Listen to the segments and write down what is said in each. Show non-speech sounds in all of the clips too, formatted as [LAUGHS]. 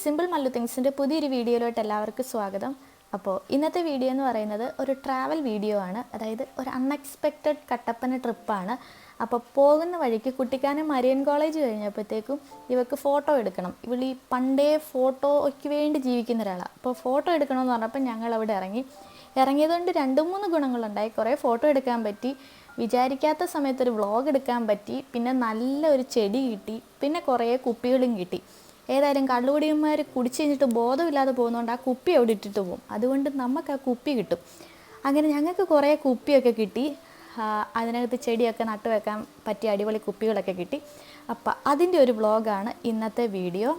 Simple Mallu തിങ്സിന്റെ പുതിയൊരു വീഡിയോയിലോട്ട് എല്ലാവർക്കും സ്വാഗതം. അപ്പോൾ ഇന്നത്തെ വീഡിയോ എന്ന് പറയുന്നത് ഒരു ട്രാവൽ വീഡിയോ ആണ്. അതായത് ഒരു അൺഎക്സ്പെക്റ്റഡ് കട്ടപ്പന ട്രിപ്പാണ് അപ്പോൾ പോകുന്ന വഴിക്ക് കുട്ടിക്കാനം മരിയൻ കോളേജ് കഴിഞ്ഞപ്പോഴത്തേക്കും ഇവർക്ക് ഫോട്ടോ എടുക്കണം. ഇവിടെ ഈ പണ്ടേ ഫോട്ടോയ്ക്ക് വേണ്ടി ജീവിക്കുന്ന ഒരാളാണ് അപ്പോൾ ഫോട്ടോ എടുക്കണമെന്ന് പറഞ്ഞപ്പോൾ ഞങ്ങൾ അവിടെ ഇറങ്ങി. ഇറങ്ങിയതുകൊണ്ട് രണ്ട് മൂന്ന് ഗുണങ്ങളുണ്ടായി. കുറേ ഫോട്ടോ എടുക്കാൻ പറ്റി. വിചാരിക്കാത്ത സമയത്ത് ഒരു വ്ളോഗ് എടുക്കാൻ പറ്റി. പിന്നെ നല്ലൊരു ചെടി കിട്ടി. പിന്നെ കുറേ കുപ്പികളും കിട്ടി. ഏതായാലും കള്ളുകുടിയന്മാർ കുടിച്ചു കഴിഞ്ഞിട്ട് ബോധമില്ലാതെ പോകുന്നതുകൊണ്ട് ആ കുപ്പി അവിടെ ഇട്ടിട്ട് പോകും. അതുകൊണ്ട് നമുക്ക് ആ കുപ്പി കിട്ടും. അങ്ങനെ ഞങ്ങൾക്ക് കുറേ കുപ്പിയൊക്കെ കിട്ടി. അതിനകത്ത് ചെടിയൊക്കെ നട്ടു വെക്കാൻ പറ്റിയ അടിപൊളി കുപ്പികളൊക്കെ കിട്ടി. അപ്പം അതിന്റെ ഒരു വ്ളോഗാണ് ഇന്നത്തെ വീഡിയോ.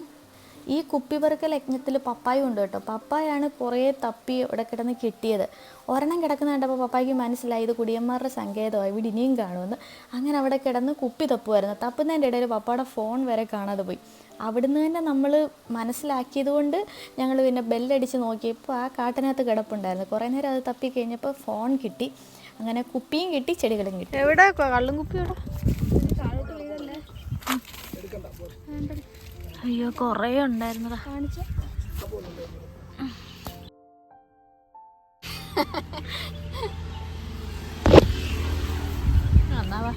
ഈ കുപ്പിപെറുക്കൽ യജ്ഞത്തിൽ പപ്പായ ഉണ്ട് കേട്ടോ. പപ്പായാണ് കുറേ തപ്പി ഇവിടെ കിടന്ന് കിട്ടിയത്. ഒരെണ്ണം കിടക്കുന്ന കണ്ടപ്പോൾ പപ്പായ്ക്ക് മനസ്സിലായി ഇത് കുടിയന്മാരുടെ സങ്കേതമായി ഇവിടെ ഇനിയും കാണുമെന്ന്. അങ്ങനെ അവിടെ കിടന്ന് കുപ്പി തപ്പുമായിരുന്നു തപ്പുന്നതിന്റെ ഇടയിൽ പപ്പയുടെ ഫോൺ വരെ കാണാതെ പോയി. അവിടുന്ന് തന്നെ നമ്മൾ മനസ്സിലാക്കിയത് കൊണ്ട് ഞങ്ങൾ പിന്നെ ബെല്ലടിച്ച് നോക്കിയപ്പോൾ ആ കാട്ടിനകത്ത് കിടപ്പുണ്ടായിരുന്നു. കുറേ നേരം അത് തപ്പി കഴിഞ്ഞപ്പോൾ ഫോൺ കിട്ടി. അങ്ങനെ കുപ്പിയും കിട്ടി ചെടികളും കിട്ടി. എവിടെ? കള്ളും കുപ്പിയോടെ അയ്യോ കുറേ ഉണ്ടായിരുന്നതാ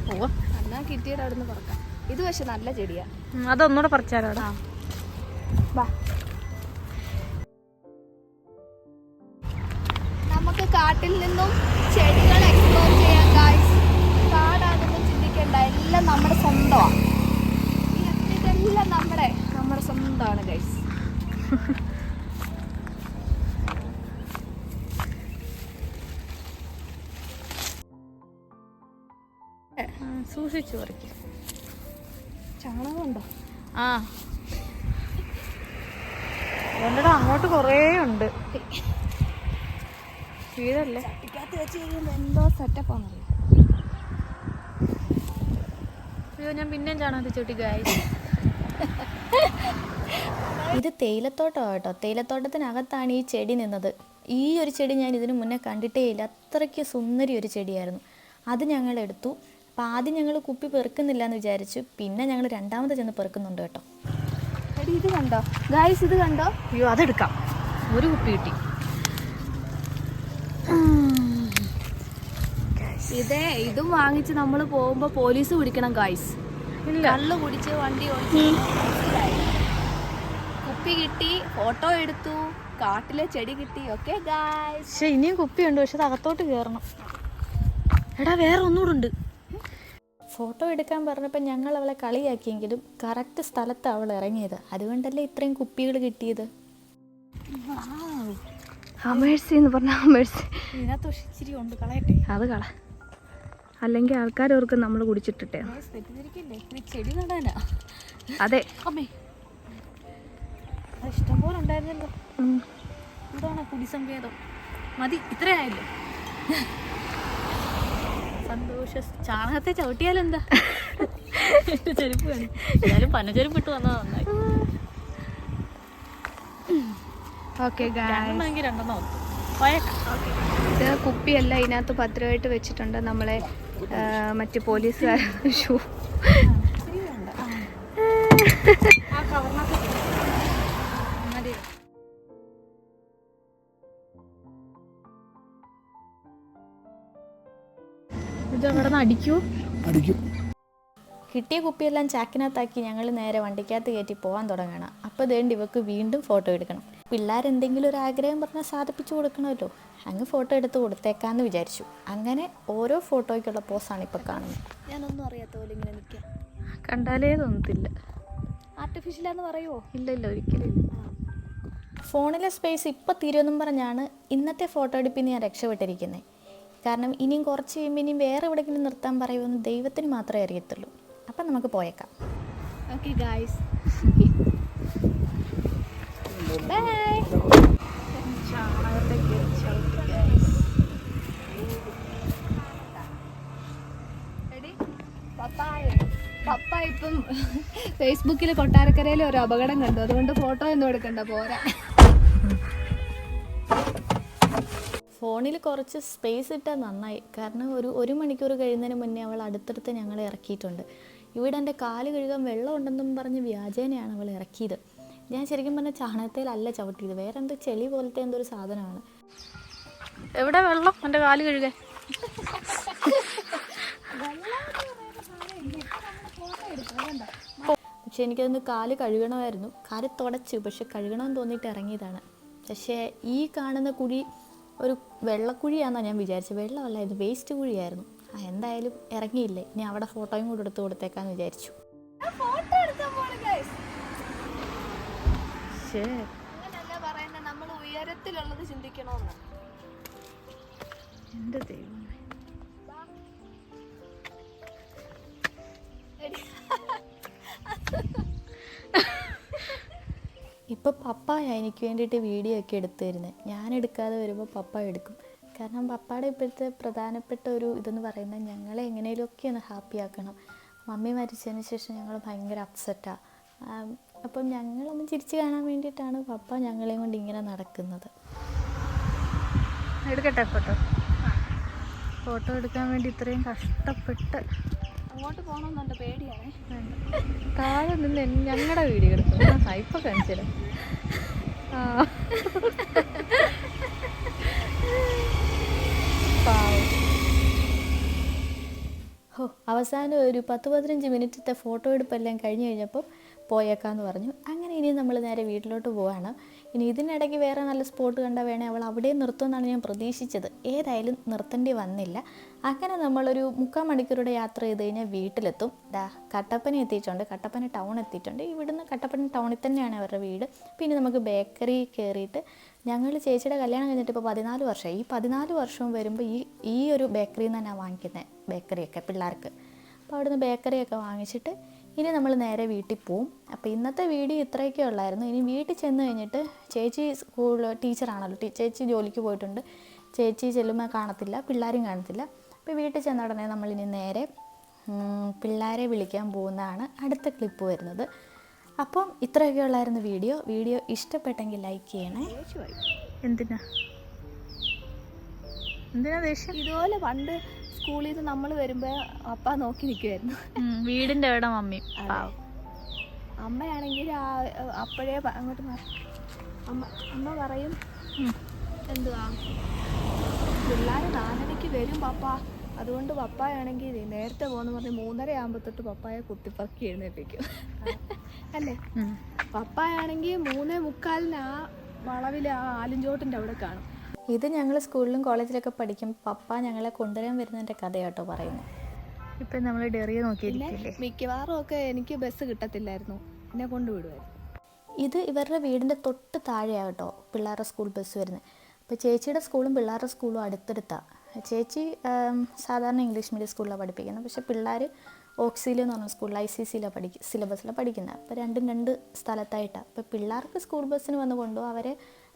പോവാം. എന്നാ കിട്ടിയത് അവിടുന്ന് പറക്കാം ഇത് പക്ഷെ നല്ല ചെടിയാ. അതൊന്നുകൂടെ പറിച്ചാലോ നമുക്ക് കാട്ടിൽ നിന്നും ചെടികൾ എക്സ്പ്ലോർ ചെയ്യാൻ കാടാണെന്ന് കാടാണെന്നും ചിന്തിക്കേണ്ട എല്ലാം നമ്മുടെ സ്വന്തമാണ് എല്ലാം നമ്മുടെ നമ്മുടെ സ്വന്തമാണ് ഗൈസ് സൂക്ഷിച്ചു പറിക്കും. ചാണകമുണ്ടോ ആ. അതുകൊണ്ടടാ അങ്ങോട്ട് കുറേ ഉണ്ട്. വീടല്ലേ ചട്ടിക്കകത്ത് വെച്ച് കഴിയുമ്പോൾ എന്തോ സെറ്റപ്പാണെന്നറിയാം അയ്യോ ഞാൻ പിന്നെയും ചാണകത്തിൽ ചവിട്ടി ഗായി ഇത് തേയിലത്തോട്ടമാണ് കേട്ടോ. തേയിലത്തോട്ടത്തിനകത്താണ് ഈ ചെടി നിന്നത്. ഈ ഒരു ചെടി ഞാൻ ഇതിനു മുന്നേ കണ്ടിട്ടേ ഇല്ല. അത്രയ്ക്ക് സുന്ദരി ഒരു ചെടിയായിരുന്നു. അത് ഞങ്ങൾ എടുത്തു. അപ്പം ആദ്യം ഞങ്ങൾ കുപ്പി പെറുക്കുന്നില്ല എന്ന് വിചാരിച്ചു. പിന്നെ ഞങ്ങൾ രണ്ടാമത് ചെന്ന് പെറുക്കുന്നുണ്ട് കേട്ടോ. ഇത് കണ്ടോ? ഗായ്സ് ഇത് കണ്ടോ? അയ്യോ അതെടുക്കാം. ഒരു കുപ്പി കിട്ടി. ഇതേ ഇതും വാങ്ങിച്ച് നമ്മൾ പോകുമ്പോൾ പോലീസ് പിടിക്കണം ഗായ്സ് കള്ള് കുടിച്ച് വണ്ടി ഓടിച്ച്. കുപ്പി കിട്ടി ഫോട്ടോ എടുത്തു കാട്ടിലെ ചെടി കിട്ടി. ഓക്കെ ഗായ്സ് പക്ഷെ ഇനിയും കുപ്പിയുണ്ട് പക്ഷെ അകത്തോട്ട് കയറണം എടാ വേറെ ഒന്നുകൂടെ ഉണ്ട്. ഫോട്ടോ എടുക്കാൻ പറഞ്ഞപ്പോൾ ഞങ്ങൾ അവളെ കളിയാക്കിയെങ്കിലും കറക്റ്റ് സ്ഥലത്ത് അവൾ ഇറങ്ങിയത്. അതുകൊണ്ടല്ലേ ഇത്രയും കുപ്പികൾ കിട്ടിയത്? അമേഴ്സി എന്ന് പറഞ്ഞ അമേഴ്സി ഇതിനകത്ത് ഇച്ചിരി ഉണ്ട് കളയട്ടെ. അത് കള. അല്ലെങ്കിൽ ആൾക്കാരോർക്ക് ഓർക്കും നമ്മൾ കുടിച്ചിട്ടിട്ടേ. തെറ്റിദ്ധരിക്കല്ലേ? ഇത് ചെടി നടാനാ. അതെ. അമ്മേ. ഉണ്ടായിരുന്നല്ലോ. എന്താണ് കുടിസങ്കേതം മതി ഇത്രയായല്ലോ? സന്തോഷ. ചാണകത്തെ ചവിട്ടിയാലെന്താ? ചെരുപ്പ് കാണി എന്നാലും പനചെരുപ്പ് ഇട്ട് വന്നാൽ നന്നായി. ഓക്കെ ഇത് കുപ്പിയല്ല ഇതിനകത്ത് ഭദ്രമായിട്ട് വെച്ചിട്ടുണ്ട് നമ്മളെ മറ്റു മറ്റ് പോലീസുകാർ. ഷൂ [LAUGHS] നിന്ന് അടിക്കൂ. അടിക്കും. കിട്ടിയ കുപ്പിയെല്ലാം ചാക്കിനകത്താക്കി ഞങ്ങൾ നേരെ വണ്ടിക്കകത്ത് കയറ്റി പോകാൻ തുടങ്ങണം. അപ്പോൾ ഇതേണ്ട ഇവക്ക് വീണ്ടും ഫോട്ടോ എടുക്കണം. പിള്ളേരെന്തെങ്കിലും ഒരു ആഗ്രഹം പറഞ്ഞാൽ സാധിപ്പിച്ചു കൊടുക്കണമല്ലോ. അങ്ങ് ഫോട്ടോ എടുത്ത് കൊടുത്തേക്കാന്ന് വിചാരിച്ചു. അങ്ങനെ ഓരോ ഫോട്ടോയ്ക്കുള്ള പോസാണ് ഇപ്പോൾ കാണുന്നത്. ഞാനൊന്നും അറിയാത്ത പോലെ ഇങ്ങനെ നിൽക്കാം കണ്ടാലേ തോന്നത്തില്ല. ആർട്ടിഫിഷ്യലാന്ന് പറയുമോ ഇല്ല ഇല്ല ഒരിക്കലും ഫോണിലെ സ്പേസ് ഇപ്പോൾ തീരുമെന്നും പറഞ്ഞാണ് ഇന്നത്തെ ഫോട്ടോ എടുപ്പിന് ഞാൻ രക്ഷപ്പെട്ടിരിക്കുന്നത് കാരണം ഇനിയും കുറച്ച് കഴിയുമ്പോൾ ഇനിയും വേറെ എവിടെയെങ്കിലും നിർത്താൻ പറയുമെന്ന് ദൈവത്തിന് മാത്രമേ അറിയത്തുള്ളൂ. അപ്പം നമുക്ക് പോയേക്കാം. ഓക്കെ ഗായ്സ് ബൈ പപ്പ ഇപ്പം [LAUGHS] ഫേസ്ബുക്കിൽ കൊട്ടാരക്കരയിൽ ഒരു അപകടം കണ്ടു. അതുകൊണ്ട് ഫോട്ടോ ഒന്നും എടുക്കണ്ട പോരാ. ഫോണിൽ കുറച്ച് സ്പേസ് ഇട്ടാൽ നന്നായി. കാരണം ഒരു ഒരു മണിക്കൂർ കഴിയുന്നതിന് മുന്നേ അവൾ അടുത്തടുത്ത് ഞങ്ങളെ ഇറക്കിയിട്ടുണ്ട്. ഇവിടെ എന്റെ കാൽ കഴുകാൻ വെള്ളം ഉണ്ടെന്നും പറഞ്ഞ് വ്യാജേനയാണ് അവൾ ഇറക്കിയത്. ഞാൻ ശരിക്കും പറഞ്ഞാൽ ചാണകത്തേലല്ല ചവിട്ടിയത്. വേറെ എന്തോ ചെളി പോലത്തെ എന്തോ ഒരു സാധനമാണ്. എവിടെ വെള്ളം? എന്റെ കാൽ കഴുകാൻ. പക്ഷെ എനിക്കതൊന്ന് കാൽ കഴുകണമായിരുന്നു. കാൽ തുടച്ചു. പക്ഷെ കഴുകണമെന്ന് തോന്നിയിട്ട് ഇറങ്ങിയതാണ്. പക്ഷേ ഈ കാണുന്ന കുഴി ഒരു വെള്ളക്കുഴിയാണെന്നാണ് ഞാൻ വിചാരിച്ചത് വെള്ളമല്ല ഇത് വേസ്റ്റ് കുഴിയായിരുന്നു. ആ എന്തായാലും ഇറങ്ങിയില്ലേ. ഇനി അവിടെ ഫോട്ടോയും കൂടെ എടുത്ത് കൊടുത്തേക്കാന്ന് വിചാരിച്ചു. ഉയരത്തിലുള്ളത് ചിന്തിക്കണമെന്ന് എന്റെ ദൈവമേ. ഇപ്പോൾ പപ്പ എനിക്ക് വേണ്ടിയിട്ട് വീഡിയോ ഒക്കെ എടുത്തു തരുന്നത് ഞാൻ എടുക്കാതെ വരുമ്പോൾ പപ്പ എടുക്കും. കാരണം പപ്പയുടെ ഇപ്പോഴത്തെ പ്രധാനപ്പെട്ട ഒരു ഇതെന്ന് പറയുന്നത് ഞങ്ങളെ എങ്ങനെയൊക്കെ ഒന്ന് ഹാപ്പി ആക്കണം. മമ്മി മരിച്ചതിന് ശേഷം ഞങ്ങൾ ഭയങ്കര അപ്സെറ്റാണ് അപ്പം ഞങ്ങളൊന്ന് ചിരിച്ച് കാണാൻ വേണ്ടിയിട്ടാണ് പപ്പ ഞങ്ങളെയും കൊണ്ട് ഇങ്ങനെ നടക്കുന്നത്. എടുക്കട്ടെ ഫോട്ടോ ഫോട്ടോ എടുക്കാൻ വേണ്ടി ഇത്രയും കഷ്ടപ്പെട്ട് അങ്ങോട്ട് പോകണമെന്നുണ്ട് പേടിയാണ്. താഴെ നിന്ന് ഞങ്ങളുടെ വീഡിയോ കിടക്കും ഇപ്പൊ കാണിച്ചില്ല ഹോ അവസാനം ഒരു പത്ത് പതിനഞ്ച് മിനിറ്റത്തെ ഫോട്ടോ എടുപ്പെല്ലാം കഴിഞ്ഞ് കഴിഞ്ഞപ്പോൾ പോയേക്കാന്ന് പറഞ്ഞു. അങ്ങനെ ഇനി നമ്മൾ നേരെ വീട്ടിലോട്ട് പോവാണ്. ഇനി ഇതിനിടയ്ക്ക് വേറെ നല്ല സ്പോട്ട് കണ്ടാൽ വേണേൽ അവൾ അവിടെ നിർത്തുമെന്നാണ് ഞാൻ പ്രതീക്ഷിച്ചത്. ഏതായാലും നിർത്തേണ്ടി വന്നില്ല. അങ്ങനെ നമ്മളൊരു മുക്കാൽ മണിക്കൂറുടെ യാത്ര ചെയ്ത് കഴിഞ്ഞാൽ വീട്ടിലെത്തും. ദാ കട്ടപ്പന എത്തിയിട്ടുണ്ട്. കട്ടപ്പന ടൗൺ എത്തിയിട്ടുണ്ട്. ഇവിടുന്ന് കട്ടപ്പന ടൗണിൽ തന്നെയാണ് അവരുടെ വീട്. പിന്നെ നമുക്ക് ബേക്കറി കയറിയിട്ട് ഞങ്ങൾ ചേച്ചിയുടെ കല്യാണം കഴിഞ്ഞിട്ട് ഇപ്പോൾ പതിനാല് വർഷമായി. ഈ പതിനാല് വർഷവും വരുമ്പോൾ ഈ ഈ ഒരു ബേക്കറിയിൽ നിന്ന് തന്നെയാണ് വാങ്ങിക്കുന്നത് ബേക്കറിയൊക്കെ പിള്ളേർക്ക്. അപ്പോൾ അവിടുന്ന് ബേക്കറിയൊക്കെ വാങ്ങിച്ചിട്ട് ഇനി നമ്മൾ നേരെ വീട്ടിൽ പോവും. അപ്പോൾ ഇന്നത്തെ വീഡിയോ ഇത്രയൊക്കെ ഉള്ളായിരുന്നു. ഇനി വീട്ടിൽ ചെന്ന് കഴിഞ്ഞിട്ട് ചേച്ചി സ്കൂൾ ടീച്ചറാണല്ലോ. ടീ ചേച്ചി ജോലിക്ക് പോയിട്ടുണ്ട്. ചേച്ചി ചെല്ലുമ്പോൾ കാണത്തില്ല പിള്ളേരും കാണത്തില്ല. അപ്പോൾ വീട്ടിൽ ചെന്ന ഉടനെ നമ്മളിനി നേരെ പിള്ളേരെ വിളിക്കാൻ പോകുന്നതാണ് അടുത്ത ക്ലിപ്പ് വരുന്നത്. അപ്പം ഇത്രയൊക്കെ ഉള്ളായിരുന്നു വീഡിയോ. വീഡിയോ ഇഷ്ടപ്പെട്ടെങ്കിൽ ലൈക്ക് ചെയ്യണേ. എന്തിനാ? എന്തിനാ ദേഷ്യം? ഇതുപോലെ പണ്ട് സ്കൂളിൽ നിന്ന് നമ്മൾ വരുമ്പോ അപ്പ നോക്കി നിൽക്കുമായിരുന്നു വീടിന്റെ അവിടെ മമ്മി. അമ്മയാണെങ്കിൽ അപ്പോഴേ അങ്ങോട്ട് അമ്മ അമ്മ പറയും. എന്തുവാ? പിള്ളേർ നാലരയ്ക്ക് വരും പപ്പ. അതുകൊണ്ട് പപ്പായാണെങ്കിൽ നേരത്തെ പോകുന്ന പറഞ്ഞ് മൂന്നര ആകുമ്പോ തൊട്ട് പപ്പായെ കുത്തിപ്പറക്കി എഴുന്നേൽപ്പിക്കും. അല്ലേ. പപ്പായാണെങ്കിൽ മൂന്നേ മുക്കാലിന് ആ വളവിൽ ആ ആലിഞ്ചോട്ടിന്റെ അവിടെ കാണും. ഇത് ഞങ്ങൾ സ്കൂളിലും കോളേജിലൊക്കെ പഠിക്കും. പപ്പ ഞങ്ങളെ കൊണ്ടുവരാൻ വരുന്നതിന്റെ കഥയാട്ടോ പറയുന്നത് ഇപ്പം നമ്മൾ ഡെറിയ നോക്കിയില്ലേ മിക്കവാറും ഒക്കെ എനിക്ക് ബസ് കിട്ടത്തില്ലായിരുന്നു. എന്നെ കൊണ്ടുവിടുമായിരുന്നു ഇത് ഇവരുടെ വീടിന്റെ തൊട്ട് താഴെയാണ് കേട്ടോ പിള്ളേരുടെ സ്കൂൾ ബസ് വരുന്നത് അപ്പോൾ ചേച്ചിയുടെ സ്കൂളും പിള്ളേരുടെ സ്കൂളും അടുത്തടുത്താണ് ചേച്ചി സാധാരണ ഇംഗ്ലീഷ് മീഡിയം സ്കൂളിലാണ് പഠിപ്പിക്കുന്നത് പക്ഷേ പിള്ളേർ ഓക്സിയിൽ എന്ന് പറഞ്ഞ സ്കൂളിൽ ഐ സി സിയിലാണ് പഠിക്കുക സിലബസിലാണ് പഠിക്കുന്നത് അപ്പോൾ രണ്ടും രണ്ട് സ്ഥലത്തായിട്ടാണ് അപ്പോൾ പിള്ളേർക്ക് സ്കൂൾ ബസ്സിന് വന്ന് കൊണ്ടുപോകും അവരെ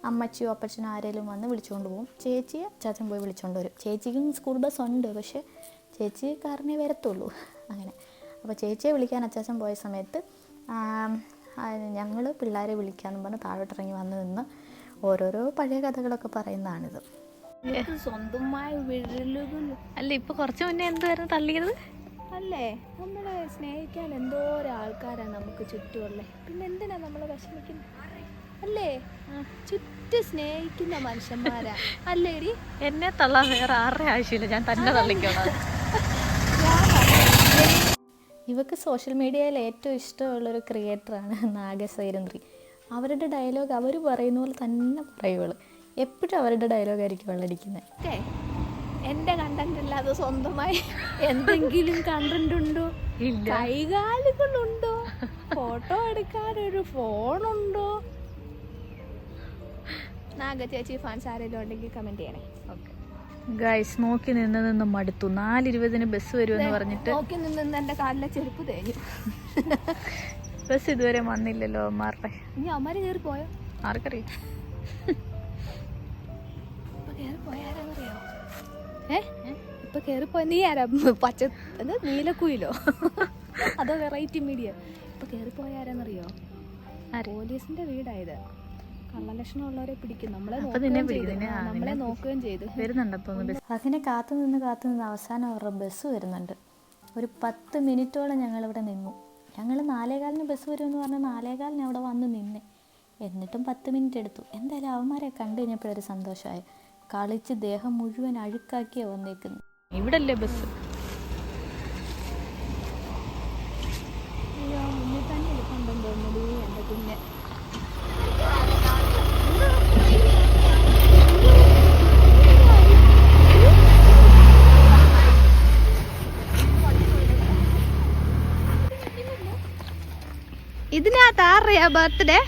അമ്മച്ചിയോ അപ്പച്ചനോ ആരെങ്കിലും വന്ന് വിളിച്ചുകൊണ്ട് പോകും ചേച്ചിയെ അച്ചാച്ചൻ പോയി വിളിച്ചുകൊണ്ട് വരും. ചേച്ചിക്കും സ്കൂൾ ബസ് ഉണ്ട് പക്ഷേ ചേച്ചി കാരണേ വരത്തുള്ളൂ. അങ്ങനെ. അപ്പോൾ ചേച്ചിയെ വിളിക്കാൻ അച്ചാച്ചൻ പോയ സമയത്ത് ഞങ്ങൾ പിള്ളേരെ വിളിക്കാമെന്ന് പറഞ്ഞ് താഴോട്ടിറങ്ങി വന്ന് നിന്ന് ഓരോരോ പഴയ കഥകളൊക്കെ പറയുന്നതാണിത്. സ്വന്തമായ വിരലുകൾ അല്ല ഇപ്പൊ കുറച്ച് മുന്നേ എന്തുവായിരുന്നു തള്ളിയത്? അല്ലേ? നമ്മളെ സ്നേഹിക്കാൻ എന്തോരം ആൾക്കാരാണ് നമുക്ക് ചുറ്റുമുള്ളത് പിന്നെ എന്തിനാ നമ്മളെ വിഷമിക്കുന്നത്? അല്ലേ? ചുറ്റും സ്നേഹിക്കുന്ന മനുഷ്യന്മാരാ. അല്ലേടി? എന്നെ തള്ളാൻ വേറെ ആരുടെ ആവശ്യമില്ല. ഞാൻ തന്നെ തള്ളിക്കോളാം. ഇവക്ക് സോഷ്യൽ മീഡിയയിൽ ഏറ്റവും ഇഷ്ടമുള്ളൊരു ക്രിയേറ്ററാണ് നാഗസൈരന്ത്രി. അവരുടെ ഡയലോഗ് അവർ പറയുന്ന പോലെ തന്നെ പറയുള്ളൂ. എപ്പോഴും അവരുടെ ഡയലോഗ് ആയിരിക്കും വെള്ളടിക്കുന്നത്. എന്റെ എന്റെ കണ്ടന്റ് അല്ലാതെ സ്വന്തമായി. എന്തെങ്കിലും കണ്ടന്റ് ഉണ്ടോ? ഇല്ല. കൈകാലുകളുണ്ടോ? ഫോട്ടോ എടുക്കാൻ ഒരു ഫോണുണ്ടോ നാഗ ചേച്ചി ഫാൻസ് ആരെങ്കിലും ഉണ്ടെങ്കിൽ കമന്റ് ചെയ്യണേ. ഓക്കെ ഗൈസ് നോക്കി നിന്ന് നിന്ന് മടുത്തു. നാലിരുപതിന് ബസ് വരുമെന്ന് പറഞ്ഞിട്ട് നോക്കി നിന്ന് എന്റെ കാലിലെ ചെരുപ്പ് തേഞ്ഞു. ബസ് ഇതുവരെ വന്നില്ലല്ലോ അമ്മാരുടെ. ഇനി അമ്മര് കയറി പോയോ? ആർക്കറിയാം. ഇപ്പൊ കയറി പോയാരെന്നറിയോ ഏ? ഇപ്പൊ കയറി പോയ നീ ആരാ? പച്ച അത് നീലക്കുയിലോ അതോ വെറൈറ്റി മീഡിയ ഇപ്പൊ കയറി പോയാരെന്നറിയോ? പോലീസിന്റെ വീടായത് കള്ളലക്ഷണം ഉള്ളവരെ പിടിക്കും. നമ്മളെ നമ്മളെ നോക്കുകയും ചെയ്തു. വരുന്നുണ്ടപ്പോ അപ്പൊ ബസ്. അങ്ങനെ കാത്തു നിന്ന് കാത്തു നിന്ന് അവസാനം അവരുടെ ബസ് വരുന്നുണ്ട്. ഒരു പത്ത് മിനിറ്റോളം ഞങ്ങളിവിടെ നിന്നു. ഞങ്ങൾ നാലേകാലിന് ബസ് വരുമെന്ന് പറഞ്ഞാൽ നാലേകാലിന് അവിടെ വന്ന് നിന്നെ. എന്നിട്ടും പത്ത് മിനിറ്റ് എടുത്തു. എന്തായാലും അവന്മാരെ കണ്ടു കഴിഞ്ഞപ്പോഴൊരു സന്തോഷമായി. കളിച്ച് ദേഹം മുഴുവൻ അഴുക്കാക്കിയാണ് വന്നേക്കുന്നത്. ഇവിടെ അല്ലേ ബസ് അയ്യോ മുന്നിൽ തന്നെ ഇരിപ്പുണ്ടെന്ന് തോന്നുന്നു എന്റെ കുഞ്ഞ് ആരുടെയാ ബർത്ത്ഡേ?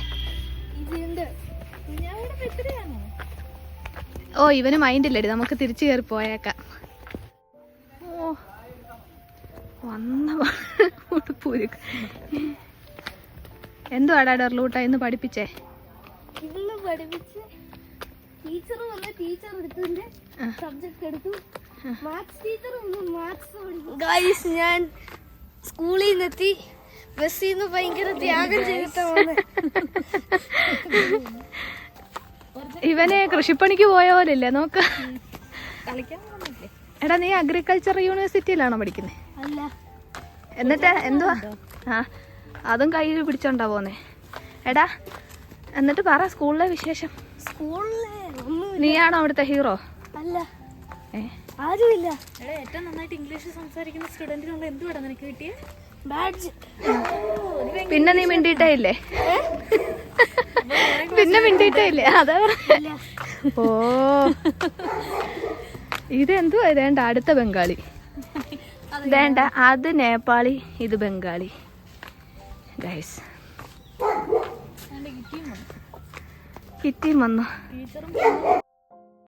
ഓ ഇവന് മൈൻഡില്ലടി നമുക്ക് തിരിച്ചു കയറി പോയേക്കാം. ഓ വന്ന ഉടുപ്പൂര് എന്തുവാടാ ഡെർലൂട്ട ഇന്ന് പഠിപ്പിച്ചേ? ഇന്ന് പഠിപ്പിച്ച് ടീച്ചർ വന്ന് ടീച്ചർ എടുത്തതിന്റെ സബ്ജക്ട് എടുത്തു. മാത്സ് ടീച്ചർ വന്ന് മാത്സ് ഗൈസ് ഞാൻ സ്കൂളിൽ നിന്നെത്തി. ബസ്സിൽ നിന്ന് ഭയങ്കര ത്യാഗം ചെയ്തിട്ടാണ്. ഇവനെ കൃഷിപ്പണിക്ക് പോയ പോലെ ഇല്ലേ നോക്ക് എടാ നീ അഗ്രികൾച്ചർ യൂണിവേഴ്സിറ്റിയിലാണോ പഠിക്കുന്നത് അല്ല. എന്നിട്ട് എന്തുവാ? ആ അതും കയ്യിൽ പിടിച്ചോണ്ടാ പോന്നെ. എടാ എന്നിട്ട് പറ സ്കൂളിലെ വിശേഷം. നീയാണോ അവിടുത്തെ ഹീറോ? അല്ല. ആരുമില്ല. എടാ ഏറ്റവും നന്നായിട്ട് ഇംഗ്ലീഷ് സംസാരിക്കുന്ന സ്റ്റുഡന്റിനുള്ള എന്തുവാടാ നിനക്ക് കിട്ടിയേ? പിന്നെ നീ മിണ്ടിയിട്ടേ ഇല്ലേ പിന്നെ മിണ്ടിയിട്ടേ ഇല്ലേ അതാ ഓ. ഓ ഇതെന്തുവാ ഇതേണ്ട അടുത്ത ബംഗാളി. വേണ്ട അത് നേപ്പാളി ഇത് ബംഗാളി. ഗൈസ് കിറ്റിയും വന്നു?